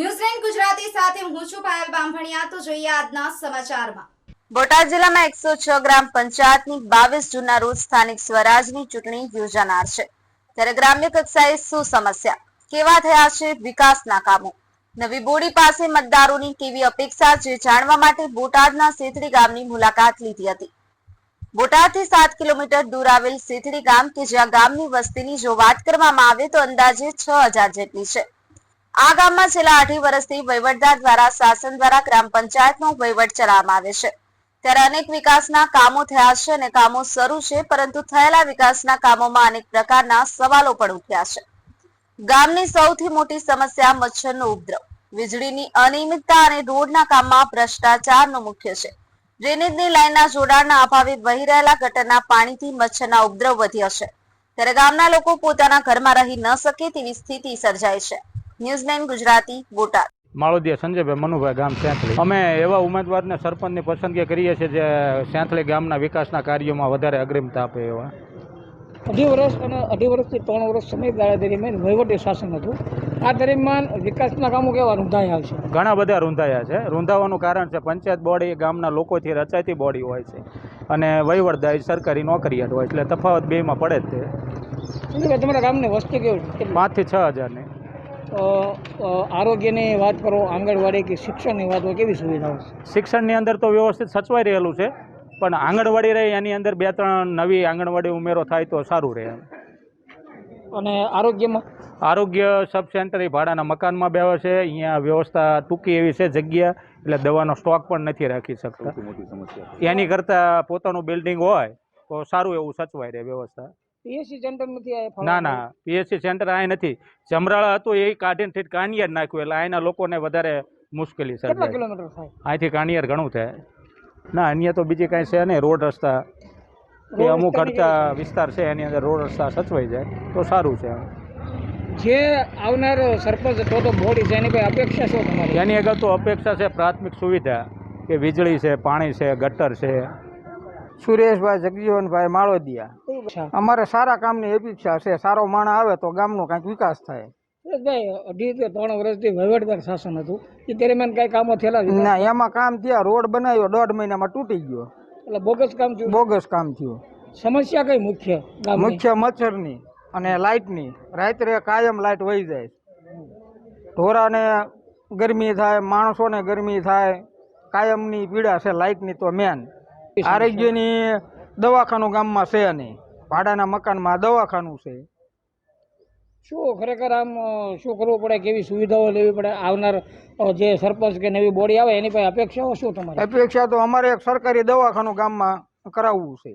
ન્યૂઝલેન્ડ ગુજરાતી સાથે હું છું પાયલ બામભણિયા. તો જોઈએ આજના સમાચારમાં. બોટાદ જિલ્લામાં એકસો છ ગ્રામ પંચાયતની બાવીસ જૂનના રોજ સ્થાનિક સ્વરાજની ચૂંટણી યોજાનાર છે. ત્યારે ગ્રામ્ય કક્ષાએ શું સમસ્યા? કેવા થયા છે વિકાસના કામો? નવી બોડી પાસે મતદારોની કેવી અપેક્ષા છે જાણવા માટે બોટાદના સેથડી ગામની મુલાકાત લીધી હતી. બોટાદથી સાત કિલોમીટર દૂર આવેલ સેથડી ગામ કે જ્યાં ગામની વસ્તીની જો વાત કરવામાં આવે તો અંદાજે છ હજાર જેટલી છે. આ ગામમાં છેલ્લા અઢી વર્ષથી વહીવટદાર દ્વારા શાસન દ્વારા ગ્રામ પંચાયતનો વહીવટ ચલાવવામાં આવે છે. ત્યારે અનેક વિકાસના કામો થયા છે અને કામો શરૂ છે, પરંતુ થયેલા વિકાસના કામોમાં અનેક પ્રકારના સવાલો પણ ઉઠ્યા છે. ગામની સૌથી મોટી સમસ્યા મચ્છરનો ઉપદ્રવ. વીજળીની અનિયમિતતા અને રોડના કામમાં ભ્રષ્ટાચારનો મુખ્ય છે. ડ્રેનેજની લાઇનના જોડાણના અભાવે વહી રહેલા ગટરના પાણીથી મચ્છરના ઉપદ્રવ વધ્યો છે. ત્યારે ગામના લોકો પોતાના ઘરમાં રહી ન શકે તેવી સ્થિતિ સર્જાય છે. ન્યૂઝલેન્ડ ગુજરાતી બોટાદ. માળોદિયા સંજયભાઈ મનુભાઈ ગામ સેંથલી. અમે એવા ઉમેદવારને સરપંચની પસંદગી કરીએ છીએ જે સેંથલી ગામના વિકાસના કાર્યોમાં વધારે અગ્રિમતા આપે એવા. અઢી વર્ષ અને અઢી વર્ષથી ત્રણ વર્ષ સમયગાળા દરમિયાન વહીવટી શાસન હતું. આ દરમિયાન વિકાસના કામો કેવા રૂંધાયા છે? ઘણા બધા રૂંધાયા છે. રૂંધાવાનું કારણ છે પંચાયત બોડી ગામના લોકોથી રચાતી બોડી હોય છે. અને વહીવટદારી સરકારી નોકરિયાત હોય એટલે તફાવત બેમાં પડે જ તે. તમારા ગામની વસ્તી કેવી છે? પાંચથી છ હજારની. આરોગ્યની વાત કરો આંગણવાડી કે શિક્ષણની વાત હોય કેવી સુવિધાઓ શિક્ષણની અંદર તો વ્યવસ્થિત સચવાઈ રહેલું છે પણ આંગણવાડી રહે એની અંદર બે ત્રણ નવી આંગણવાડી ઉમેરો થાય તો સારું રહે. અને આરોગ્યમાં? આરોગ્ય સબ સેન્ટર એ ભાડાના મકાનમાં બેવે છે અહીંયા વ્યવસ્થા ટૂંકી એવી છે જગ્યા એટલે દવાનો સ્ટોક પણ નથી રાખી શકતા. એની કરતાં પોતાનું બિલ્ડિંગ હોય તો સારું એવું સચવાય રહે વ્યવસ્થા. પીએસસી સેન્ટર નથી આ ના ના પીએસસી સેન્ટર આ નથી. ચમરાળા હતું એ કાઢીને ઠીક નાખ્યું એટલે અહીંના લોકોને વધારે મુશ્કેલી કેટલા સર્જાય કિલોમીટર થાય? અહીંથી કાણિયાર ઘણું થાય. ના અહીંયા તો બીજી કાંઈ છે નહીં રોડ રસ્તા. કે અમુક ઘટતા વિસ્તાર છે એની અંદર રોડ રસ્તા સચવાઈ જાય તો સારું છે જે આવનાર સરપંચ તો બોડી છે એની કોઈ અપેક્ષા શું તમારી? એની આગળ તો અપેક્ષા છે પ્રાથમિક સુવિધા કે વીજળી છે પાણી છે ગટર છે. સુરેશભાઈ જગજીવનભાઈ માળોદિયા. અમારે સારા કામની અપેક્ષા છે. સારો માણસ આવે તો ગામનો કાંઈક વિકાસ થાય. સુરેશભાઈ અઢી કે ત્રણ વર્ષથી વહીવટદાર શાસન હતું. એ દરમિયાન કઈ કામો થયેલા? ના એમાં કામ થયા રોડ બનાવ્યો દોઢ મહિનામાં તૂટી ગયો. એટલે બોગસ કામ થયું? બોગસ કામ થયું. સમસ્યા કઈ મુખ્ય મુખ્ય મચ્છરની અને લાઇટની. રાત્રે કાયમ લાઇટ વહી જાય. ઢોરાને ગરમી થાય માણસોને ગરમી થાય. કાયમની પીડા છે લાઇટની તો મેન. આરોગ્યની દવાખાનું ગામમાં છે નહીં. ભાડાના મકાનમાં દવાખાનું છે. શું ખરેખર આમ શું કરવું પડે કેવી સુવિધાઓ લેવી પડે? આવનાર જે સરપંચ કે નવી બોડી આવે એની પાસે અપેક્ષાઓ શું તમારી? અપેક્ષા તો અમારે એક સરકારી દવાખાનું ગામમાં કરાવવું છે.